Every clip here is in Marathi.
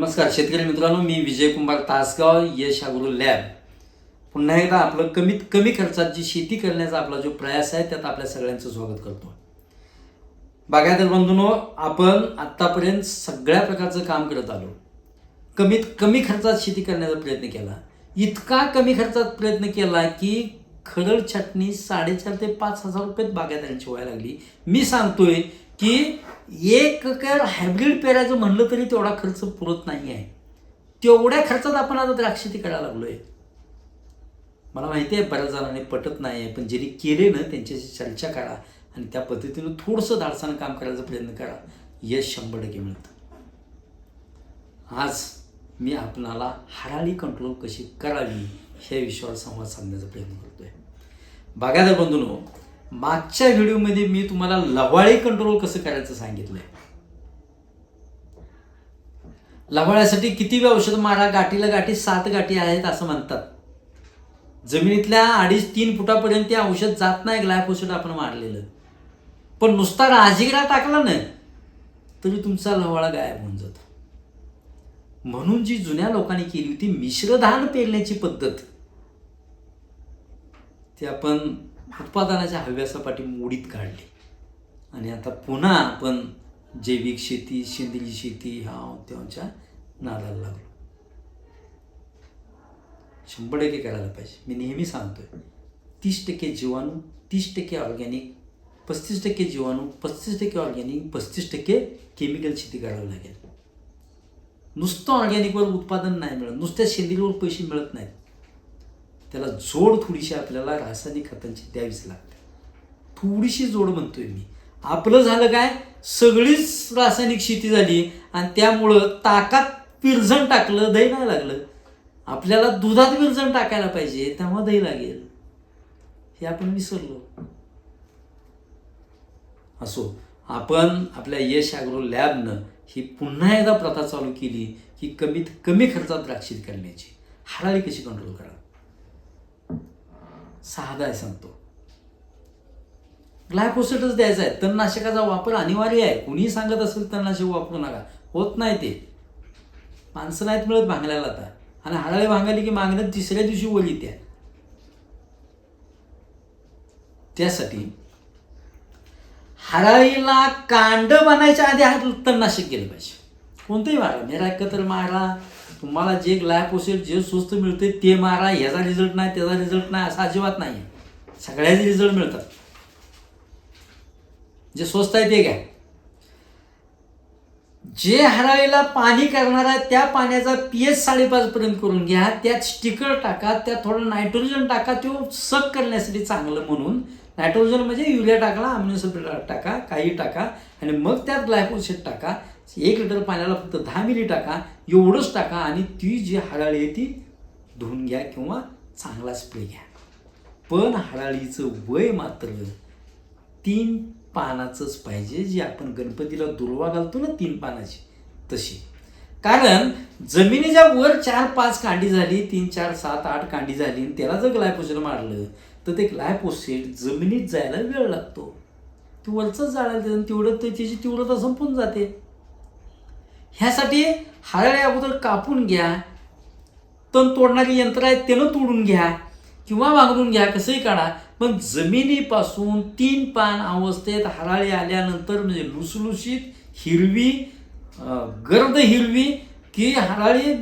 नमस्कार शेतकरी मित्रांनो मी विजय कुमार तासगाव यश अग्रो लॅब. पुन्हा एकदा आपलं कमीत कमी खर्चात जी शेती करण्याचा आपला जो प्रयास आहे त्यात आपल्या सगळ्यांचं स्वागत करतो. बागायतर बंधूनो आपण आत्तापर्यंत सगळ्या प्रकारचं काम करत आलो. कमीत कमी खर्चात शेती करण्याचा प्रयत्न केला. इतका कमी खर्चात प्रयत्न केला की खरड छाटणी साडेचार ते पाच हजार रुपयात बागायदारांची व्हायला लागली. मी सांगतोय की एक कर हायब्रिड पेरायचं म्हणलं तरी तेवढा खर्च पुरत नाही आहे. तेवढ्या खर्चात आपण आता द्राक्ष शेती लागलो आहे मला माहिती आहे बऱ्याच जणांनी पटत नाही आहे पण ज्यांनी केले ना त्यांच्याशी चर्चा करा आणि त्या पद्धतीनं थोडंसं धाडसानं काम करायचा प्रयत्न करा. यश शंभर टक्के मिळतं. आज मी आपणाला हराळी कंट्रोल कशी करावी हे विषयावर संवाद साधण्याचा प्रयत्न करतोय. बागायदार बंधूंनो मागच्या व्हिडिओमध्ये मी तुम्हाला लवाळी कंट्रोल कसं करायचं सांगितलंय. लवाळ्यासाठी किती औषध मारा गाठीला गाठी सात गाठी आहेत असं म्हणतात. जमिनीतल्या अडीच तीन फुटापर्यंत ते औषध जात नाही ग्लायफोसेट आपण मारलेलं. पण नुसता राजिगरा टाकला ना तरी तुमचा लवाळा गायब होऊन जातो. म्हणून जी जुन्या लोकांनी केली होती मिश्रधान पेरण्याची पद्धत ती आपण उत्पादनाच्या हव्यासापाठी मोडीत काढली. आणि आता पुन्हा आपण जैविक शेती सेंद्रिय शेती ह्या त्यांच्या नादाला लागलो. शंभर टक्के करायला पाहिजे. मी नेहमी सांगतोय तीस टक्के जीवाणू तीस टक्के ऑर्गॅनिक पस्तीस टक्के जीवाणू पस्तीस टक्के ऑर्गॅनिक पस्तीस टक्के केमिकल शेती करावी लागेल. नुसतं ऑर्गॅनिकवर उत्पादन नाही मिळत नुसत्या सेंद्रियवर पैसे मिळत नाहीत. त्याला जोड थोडीशी आपल्याला रासायनिक खतांची द्यावीच लागते. थोडीशी जोड म्हणतोय मी. आपलं झालं काय? सगळीच रासायनिक शेती झाली आणि त्यामुळं ताकात विरजण टाकलं दही नाही लागलं. आपल्याला दुधात विरजण टाकायला पाहिजे तेव्हा दही लागेल. हे आपण विसरलो. असो आपण आपल्या यश अॅग्रो लॅबनं ही पुन्हा एकदा प्रथा चालू केली की कमीत कमी खर्चात द्राक्षित करण्याची. हराळी कशी कंट्रोल करा साधा आहे सांगतो ग्लायफोसेटच द्यायचा आहे. तणनाशकाचा वापर अनिवार्य आहे. कुणीही सांगत असेल तणनाशक वापरू नका. होत नाही ते. माणसं नाहीत मिळत भांगल्याला आता. आणि हराळी भांगाली की मागण्यात तिसऱ्या दिवशी वली त्या. त्यासाठी हराळीला कांड बनायच्या आधी हा तणनाशक केलं पाहिजे. कोणतंही मारा मेरा एकत्र मारा तुम्हाला जे ग्लायकोसेट जे स्वस्त मिळते ते मारा ह्याचा रिझल्ट नाही त्याचा रिझल्ट नाही असा अजिबात नाही. सगळ्याचे रिझल्ट मिळतात. जे स्वस्त आहे ते घ्या. जे हराळीला पाणी करणार आहे त्या पाण्याचा पी एच साडेपाचपर्यंत करून घ्या. त्यात स्टिकर टाका त्यात थोडं नायट्रोजन टाका तो सक करण्यासाठी चांगलं म्हणून. नायट्रोजन म्हणजे युरिया टाकला अमिनो टाका काही टाका आणि मग त्यात ग्लायकोसेट टाका. एक लिटर पाण्याला फक्त दहा मिली टाका एवढंच टाका आणि ती जी हळाळी आहे ती धुवून घ्या किंवा चांगला स्प्रे घ्या. पण हळाळीचं वय मात्र तीन पानाचंच पाहिजे जी आपण गणपतीला दुर्वा घालतो ना तीन पानाची तशी. कारण जमिनीच्या वर चार पाच कांडी झाली तीन चार सात आठ कांडी झाली आणि त्याला जर ग्लायपोसेट मारलं तर ते ग्लायपोसेट जमिनीत जायला वेळ लागतो. ते वरचंच जाळायला देतं तेवढं ते त्याची तीव्रता संपून जाते. ह्यासाठी हळ्या अगोदर कापून घ्या. तण तोडणारी यंत्र आहेत त्यानं तोडून घ्या. किंवा वागरून घ्या कसंही काढा. पण जमिनीपासून तीन पान अवस्थेत हराळी आल्यानंतर म्हणजे लुसलुशीत हिरवी गर्द हिरवी की हराळी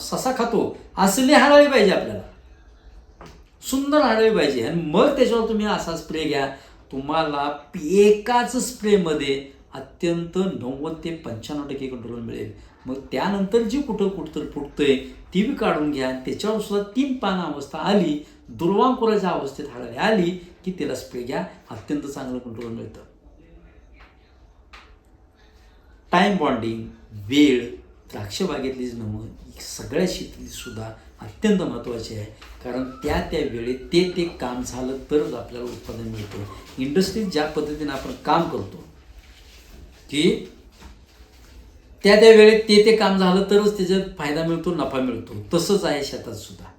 ससा खातो. असली हराळी पाहिजे आपल्याला. सुंदर हराळी पाहिजे. आणि मग त्याच्यावर तुम्ही असा स्प्रे घ्या. तुम्हाला एकाच स्प्रेमध्ये अत्यंत नव्वद ते पंच्याण्णव टक्के कंट्रोल मिळेल. मग त्यानंतर जी कुठं कुठं फुटतंय ती बी काढून घ्या त्याच्यावर सुद्धा तीन पान अवस्था आली दुर्वांकुराच्या अवस्थेत हराळी आली की त्याला स्प्रे घ्या अत्यंत चांगलं कंट्रोल मिळतं. टाईम बॉन्डिंग वेळ द्राक्षबागेतली नमन सगळ्या शेतीतली सुद्धा अत्यंत महत्त्वाची आहे. कारण त्या त्या वेळेत ते ते काम झालं तरच आपल्याला उत्पादन मिळतं. इंडस्ट्रीत ज्या पद्धतीने आपण काम करतो की त्या त्या वेळेत ते ते काम झालं तरच त्याच्यात फायदा मिळतो नफा मिळतो. तसंच आहे शेतात सुद्धा.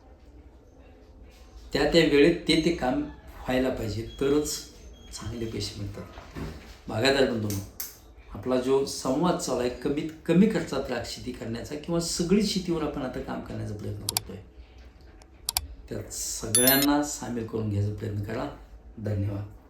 त्या त्या वेळेत ते ते काम व्हायला पाहिजे तरच चांगले पैसे मिळतात. बागायदार बंधून आपला जो संवाद चालू आहे कमीत कमी खर्चात द्राक्ष शेती करण्याचा किंवा सगळी शेतीवर आपण आता काम करण्याचा प्रयत्न करतोय त्यात सगळ्यांना सामील करून घ्यायचा प्रयत्न करा. धन्यवाद.